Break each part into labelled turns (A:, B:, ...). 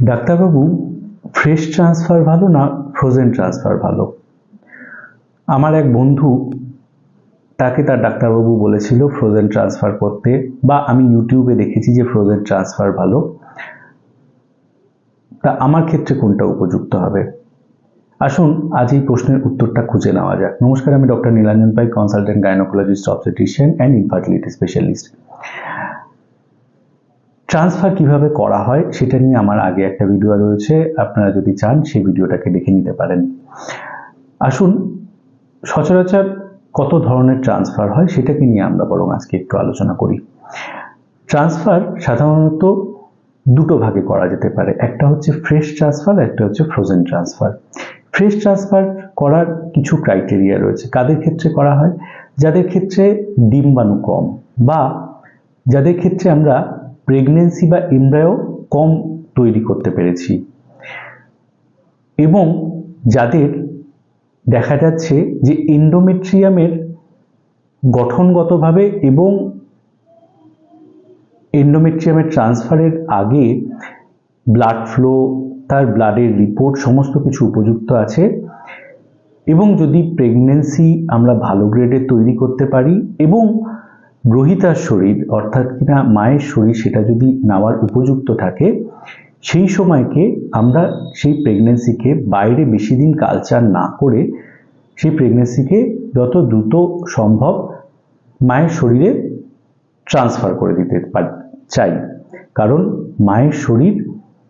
A: ডাক্তারবাবু fresh transfer ভালো না ফ্রোজেন ট্রান্সফার ভালো? আমার এক বন্ধু, তাকে তার ডাক্তারবাবু বলেছিল ফ্রোজেন ট্রান্সফার করতে, বা আমি ইউটিউবে দেখেছি যে ফ্রোজেন ট্রান্সফার ভালো। তা আমার ক্ষেত্রে কোনটা উপযুক্ত হবে? আসুন, আজ এই প্রশ্নের উত্তরটা খুঁজে নেওয়া যাক। নমস্কার, আমি doctor Nilanjan Pai consultant gynaecologist obstetrician and infertility specialist transfer কীভাবে করা হয়, সেটা নিয়ে আমার আগে একটা ভিডিও রয়েছে। আপনারা যদি চান, সেই ভিডিওটাকে দেখে নিতে পারেন। আসুন, সচরাচর কত ধরনের ট্রান্সফার হয়, সেটাকে নিয়ে আমরা বরং আজকে একটু আলোচনা করি। ট্রান্সফার সাধারণত দুটো ভাগে করা যেতে পারে। একটা হচ্ছে ফ্রেশ ট্রান্সফার একটা হচ্ছে ফ্রোজেন ট্রান্সফার ফ্রেশ ট্রান্সফার করার কিছু ক্রাইটেরিয়া রয়েছে। কাদের ক্ষেত্রে করা হয়? যাদের ক্ষেত্রে ডিম্বাণু কম বা যাদের ক্ষেত্রে আমরা প্রেগনেন্সি বা এমব্রায়ো কম তৈরি করতে পেরেছি। এবং যাদের দেখা যাচ্ছে যে এন্ডোমেট্রিয়ামের গঠনগতভাবে এবং এন্ডোমেট্রিয়ামের ট্রান্সফারের আগে ব্লাড ফ্লো তার ব্লাডের রিপোর্ট সমস্ত কিছু উপযুক্ত আছে। এবং যদি প্রেগনেন্সি আমরা ভালো গ্রেডে তৈরি করতে পারি এবং গ্রহিতার শরীর, অর্থাৎ কিনা মায়ের শরীর সেটা যদি নেওয়ার উপযুক্ত থাকে, সেই সময়কে আমরা সেই প্রেগনেন্সিকে বাইরে বেশি দিন কালচার না করে সেই প্রেগনেন্সিকে যত দ্রুত সম্ভব মায়ের শরীরে ট্রান্সফার করে দিতে চাই। কারণ মায়ের শরীর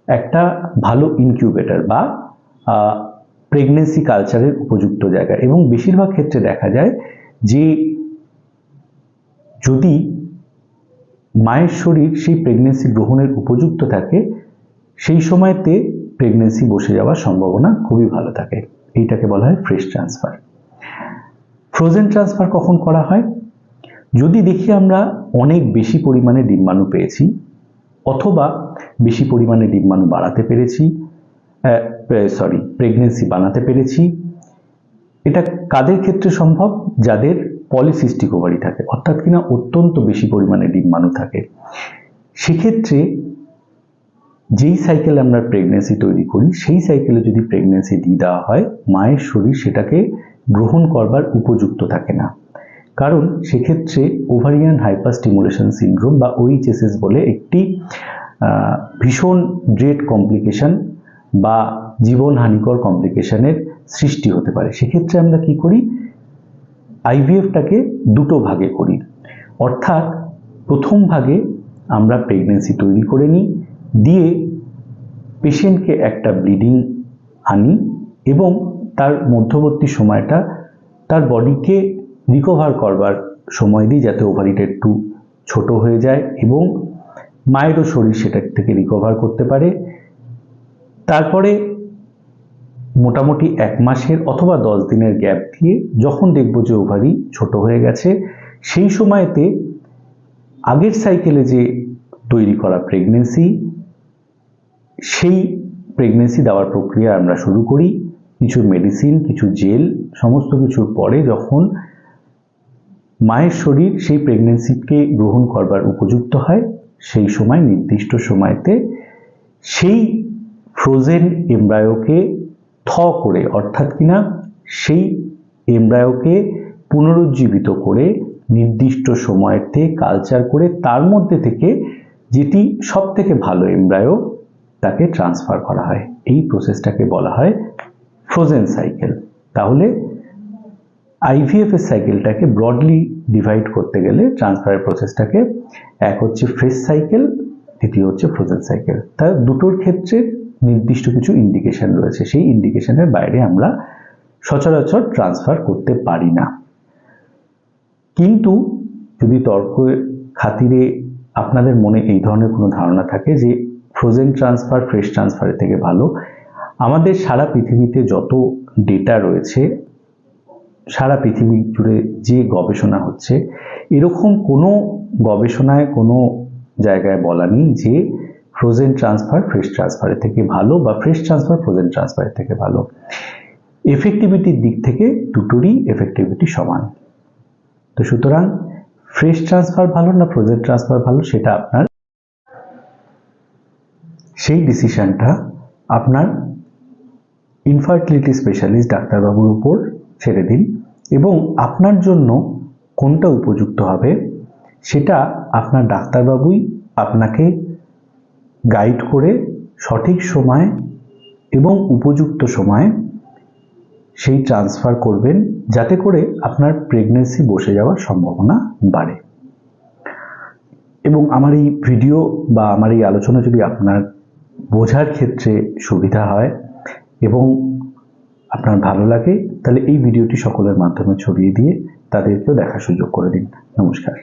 A: একটা ভালো ইনকিউবেটার বা প্রেগনেন্সি কালচারের উপযুক্ত জায়গা। এবং বেশিরভাগ ক্ষেত্রে দেখা যায় যে যদি মায়ের শরীর সেই প্রেগনেন্সি গ্রহণের উপযুক্ত থাকে, সেই সময়তে প্রেগনেন্সি বসে যাওয়ার সম্ভাবনা খুবই ভালো থাকে। এইটাকে বলা হয় ফ্রেশ ট্রান্সফার ফ্রোজেন ট্রান্সফার কখন করা হয়? যদি দেখি আমরা অনেক বেশি পরিমাণে ডিম্বাণু পেয়েছি, অথবা বেশি পরিমাণে ডিম্বাণু বাড়াতে পেরেছি সরি প্রেগনেন্সি বানাতে পেরেছি, এটা কাদের ক্ষেত্রে সম্ভব? যাদের পলিসিস্টিক ওভারি থাকে, অর্থাৎ কিনা অত্যন্ত বেশি পরিমাণে ডিম্বাণু থাকে। সেক্ষেত্রে যেই সাইকেলে আমরা প্রেগনেন্সি তৈরি করি, সেই সাইকেলে যদি প্রেগনেন্সি দিয়ে দেওয়া হয়, মায়ের শরীর সেটাকে গ্রহণ করবার উপযুক্ত থাকে না। কারণ সেক্ষেত্রে ওভারিয়ান হাইপার স্টিমুলেশন সিন্ড্রোম বা ওইচএসএস বলে একটি ভীষণ ড্রেড কমপ্লিকেশন বা জীবনহানিকর কমপ্লিকেশনের সৃষ্টি হতে পারে। সেক্ষেত্রে আমরা কি করি আইভিএফটাকে দুটো ভাগে করি। অর্থাৎ প্রথম ভাগে আমরা প্রেগনেন্সি তৈরি করে নিই, দিয়ে পেশেন্টকে একটা ব্লিডিং আনি এবং তার মধ্যবর্তী সময়টা তার বডিকে রিকভার করবার সময় দিই যাতে ওভারিটা একটু ছোট হয়ে যায় এবং মায়েরও শরীর সেটার থেকে রিকভার করতে পারে। তারপরে মোটামুটি এক মাসের অথবা দশ দিনের গ্যাপ দিয়ে যখন দেখব যে ওভারি ছোট হয়ে গেছে, সেই সময়তে আগের সাইকেলে যে তৈরি করা প্রেগনেন্সি সেই প্রেগনেন্সি দেওয়ার প্রক্রিয়া আমরা শুরু করি। কিছু মেডিসিন কিছু জেল সমস্ত কিছুর পরে যখন মায়ের শরীর সেই প্রেগনেন্সিকে গ্রহণ করবার উপযুক্ত হয়, সেই সময় নির্দিষ্ট সময়তে সেই ফ্রোজেন এমব্রায়োকে থ করে, অর্থাৎ কিনা সেই এমব্রায়োকে পুনরুজ্জীবিত করে নির্দিষ্ট সময়তে কালচার করে তার মধ্যে থেকে যেটি সব থেকে ভালো এমব্রায়ো, তাকে ট্রান্সফার করা হয়। এই প্রসেসটাকে বলা হয় ফ্রোজেন সাইকেল। তাহলে আইভিএফ এর সাইকেলটাকে ব্রডলি ডিভাইড করতে গেলে ট্রান্সফারের প্রসেসটাকে, এক হচ্ছে ফ্রেশ সাইকেল, দ্বিতীয় হচ্ছে ফ্রোজেন সাইকেল। তা দুটোর ক্ষেত্রে নির্দিষ্ট কিছু ইন্ডিকেশন রয়েছে। সেই ইন্ডিকেশনের বাইরে আমরা সচরাচর ট্রান্সফার করতে পারি না। কিন্তু যদি তর্ক খাতিরে আপনাদের মনে এই ধরনের কোনো ধারণা থাকে যে ফ্রোজেন ট্রান্সফার ফ্রেশ ট্রান্সফারের থেকে ভালো, আমাদের সারা পৃথিবীতে যত ডেটা রয়েছে, সারা পৃথিবী জুড়ে যে গবেষণা হচ্ছে, এরকম কোনো গবেষণায় কোনো জায়গায় বলা নেই যে ফ্রোজেন ট্রান্সফার ফ্রেশ ট্রান্সফারের থেকে ভালো বা ফ্রেশ ট্রান্সফার ফ্রোজেন ট্রান্সফারের থেকে ভালো। এফেক্টিভিটির দিক থেকে দুটোরই এফেক্টিভিটি সমান। তো সুতরাং ফ্রেশ ট্রান্সফার ভালো না ফ্রোজেন ট্রান্সফার ভালো সেটা আপনার সেই ডিসিশনটা আপনার ইনফার্টিলিটি স্পেশালিস্ট ডাক্তারবাবুর উপর ছেড়ে দিন এবং আপনার জন্য কোনটা উপযুক্ত হবে সেটা আপনার ডাক্তারবাবুই আপনাকে গাইড করে সঠিক সময় এবং উপযুক্ত সময়ে সেই ট্রান্সফার করবেন যাতে করে আপনার প্রেগনেন্সি বসে যাওয়ার সম্ভাবনা বাড়ে। এবং আমার এই ভিডিও বা আমার এই আলোচনা যদি আপনার বোঝার ক্ষেত্রে সুবিধা হয় এবং আপনার ভালো লাগে, তাহলে এই ভিডিওটি সকলের মাধ্যমে ছড়িয়ে দিয়ে তাদেরকেও দেখার সুযোগ করে দিন। নমস্কার।